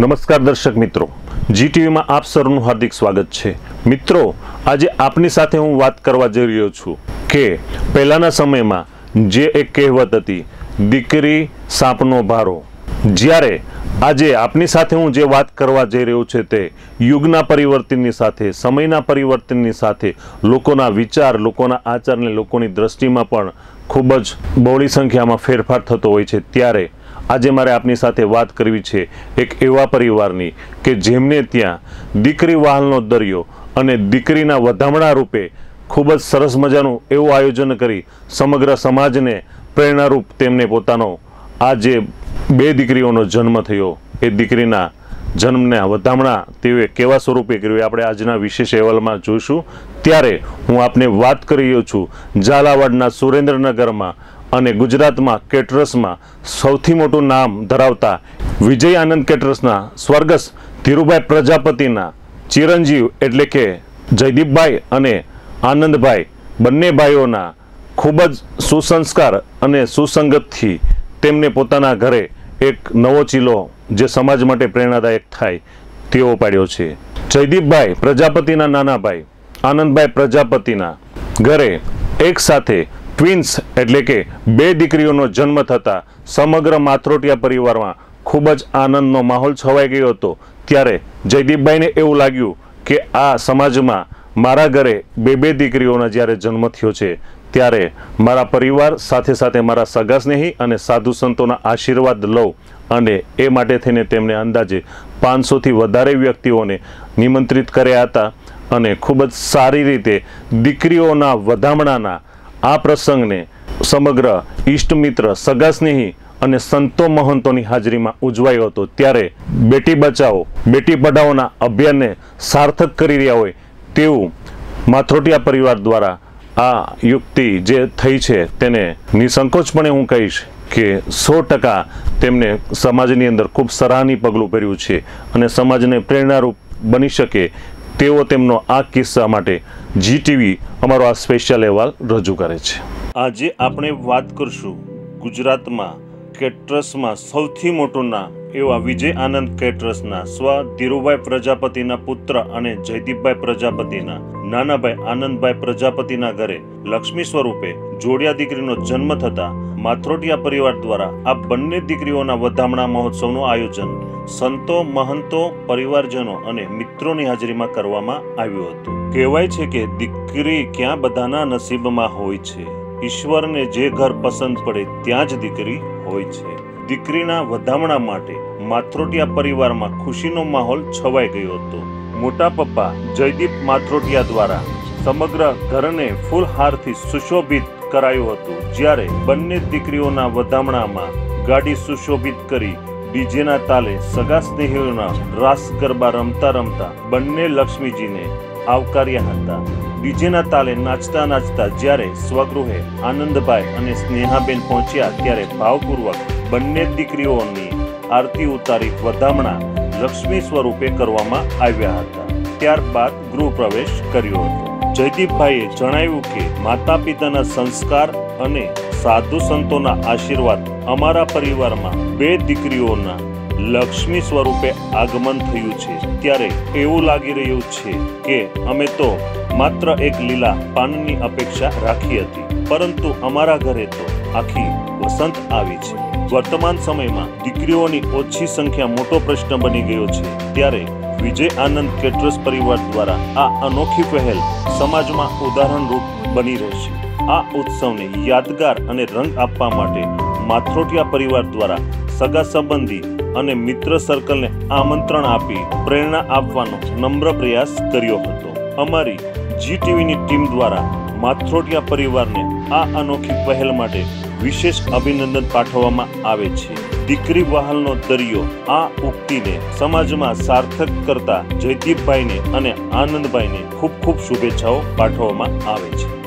નમસ્કાર દર્શક મિત્રો. જી ટીવીમાં આપ સૌનું હાર્દિક સ્વાગત છે. મિત્રો, આજે આપની સાથે હું વાત કરવા જઈ રહ્યો છું કે પહેલાંના સમયમાં જે એક કહેવત હતી, દીકરી સાપનો ભારો. જ્યારે આજે આપની સાથે હું જે વાત કરવા જઈ રહ્યો છે તે યુગના પરિવર્તનની સાથે, સમયના પરિવર્તનની સાથે, લોકોના વિચાર, લોકોના આચારને લોકોની દ્રષ્ટિમાં પણ ખૂબ જ બહોળી સંખ્યામાં ફેરફાર થતો હોય છે. ત્યારે આજે મારે આપની સાથે વાત કરવી છે એક એવા પરિવારની કે જેમને ત્યાં દીકરી વહાલનો દરિયો અને દીકરીના વધામણા રૂપે ખૂબ જ સરસ મજાનું એવું આયોજન કરી સમગ્ર સમાજને પ્રેરણારૂપ તેમને પોતાનો આ જે બે દીકરીઓનો જન્મ થયો. એ દીકરીના જન્મના વધામણા તેઓએ કેવા સ્વરૂપે કર્યું આપણે આજના વિશેષ અહેવાલમાં જોઈશું. ત્યારે હું આપને વાત કરી રહ્યો છું ઝાલાવાડના સુરેન્દ્રનગરમાં અને ગુજરાતમાં કેટરસમાં સૌથી મોટું નામ ધરાવતા વિજય આનંદ કેટરસના સ્વર્ગસ્થ ધીરુભાઈ પ્રજાપતિના ચિરંજીવ એટલે કે જયદીપભાઈ અને આનંદભાઈ બંને ભાઈઓના ખૂબ જ સુસંસ્કાર અને સુસંગતથી તેમને પોતાના ઘરે એક નવો ચીલો જે સમાજ માટે પ્રેરણાદાયક થાય તેવો પાડ્યો છે. જયદીપભાઈ પ્રજાપતિના નાના ભાઈ આનંદભાઈ પ્રજાપતિના ઘરે એક સાથે ટ્વિન્સ એટલે કે બે દીકરીઓનો જન્મ થતાં સમગ્ર માથરોટિયા પરિવારમાં ખૂબ જ આનંદનો માહોલ છવાઈ ગયો હતો. ત્યારે જયદીપભાઈને એવું લાગ્યું કે આ સમાજમાં મારા ઘરે બે બે દીકરીઓના જ્યારે જન્મ થયો છે, ત્યારે મારા પરિવાર સાથે સાથે મારા સગા સ્નેહી અને સાધુ સંતોના આશીર્વાદ લઉં અને એ માટે થઈને તેમણે અંદાજે પાંચસોથી વધારે વ્યક્તિઓને નિમંત્રિત કર્યા હતા અને ખૂબ જ સારી રીતે દીકરીઓના વધામણાના આ પ્રસંગને સમગ્ર ઈષ્ટમિત્ર સગા સ્નેહી અને સંતો મહંતોની હાજરીમાં ઉજવાયો હતો. ત્યારે બેટી બચાવો, બેટી પઢાઓના અભિયાનને સાર્થક કરી રહ્યા હોય તેવું માથરોટિયા પરિવાર દ્વારા આ યુક્તિ જે થઈ છે તેને નિસંકોચપણે હું કહીશ કે સો ટકા તેમને સમાજની અંદર ખૂબ સરાહનીય પગલું ભર્યું છે અને સમાજને પ્રેરણારૂપ બની શકે તેવો તેમનો આ કિસ્સા માટે જી ટીવી અમારો આ સ્પેશિયલ અહેવાલ રજૂ કરે છે. આજે આપણે વાત કરશું ગુજરાતમાં કેટરસમાં સૌથી મોટું નામ એવા વિજય આનંદ કેટરસના સ્વ ધીરુભાઈ પ્રજાપતિના પુત્ર અને જયદીપભાઈ પ્રજાપતિના નાના ભાઈ આનંદભાઈ પ્રજાપતિના ઘરે લક્ષ્મી સ્વરૂપે જોડિયા દીકરીનો જન્મ થતા માથરોટિયા પરિવાર દ્વારા આ બંને દીકરીઓના વધામણા મહોત્સવનું આયોજન સંતો, મહંતો, પરિવારજનો અને મિત્રોની હાજરીમાં કરવામાં આવ્યું હતું. કહેવાય છે કે દીકરી ક્યાં બધાના નસીબમાં હોય છે. ઈશ્વરને જે ઘર પસંદ પડે ત્યાં જ દીકરી હોય છે. દીકરીના વધામણા માટે માથરોટિયા પરિવારમાં ખુશીનો માહોલ છવાઈ ગયો હતો. મોટા પપ્પા જયદીપ માથરોટિયા દ્વારા સમગ્ર ઘરને ફૂલહારથી સુશોભિત કરાયું હતું, જ્યારે બંને દીકરીઓના વધામણામાં ગાડી સુશોભિત કરી ડીજેના તાલે સગા સ્નેહીઓના રાસ ગરબા રમતા રમતા બંને લક્ષ્મીજીને આવકાર્યા હતા. ડીજેના તાલે નાચતા નાચતા જ્યારે સ્વગૃહે આનંદભાઈ અને સ્નેહાબેન પહોંચ્યા ત્યારે ભાવપૂર્વક બંને દીકરીઓની આરતી ઉતારી વધામણા લક્ષ્મી સ્વરૂપે કરવામાં આવ્યા હતા. ત્યારબાદ ગૃહ પ્રવેશ કર્યો હતો. જયદીપભાઈએ જણાવ્યું કે માતા પિતાના સંસ્કાર અને સાધુ સંતોના આશીર્વાદ અમારા પરિવારમાં બે દીકરીઓના લક્ષ્મી સ્વરૂપે આગમન થયું છે. ત્યારે એવું લાગી રહ્યું છે કે, અમે તો માત્ર એક લીલા પાનની અપેક્ષા રાખી હતી, પરંતુ અમારા ઘરે તો આખી વસંત આવી છે. વર્તમાન સમયમાં દીકરીઓની ઓછી સંખ્યા મોટો પ્રશ્ન બની ગયો છે. ત્યારે વિજય આનંદ કેટરસ પરિવાર દ્વારા આ અનોખી પહેલ સમાજમાં ઉદાહરણરૂપ બની રહેશે. આ ઉત્સવને યાદગાર અને રંગ આપવા માટે માથરોટિયા પરિવાર દ્વારા સગા સંબંધી અને મિત્ર સર્કલને આમંત્રણ આપી પ્રેરણા આપવાનો નમ્ર પ્રયાસ કર્યો હતો. અમારી જી ટીવીની ટીમ દ્વારા માથરોટિયા પરિવારને આ અનોખી પહેલ માટે વિશેષ અભિનંદન પાઠવવામાં આવે છે. દીકરી વહાલનો દરિયો આ ઉક્તિને સમાજમાં સાર્થક કરતા જયદીપભાઈને અને આનંદભાઈને ખૂબ ખૂબ શુભેચ્છાઓ પાઠવવામાં આવે છે.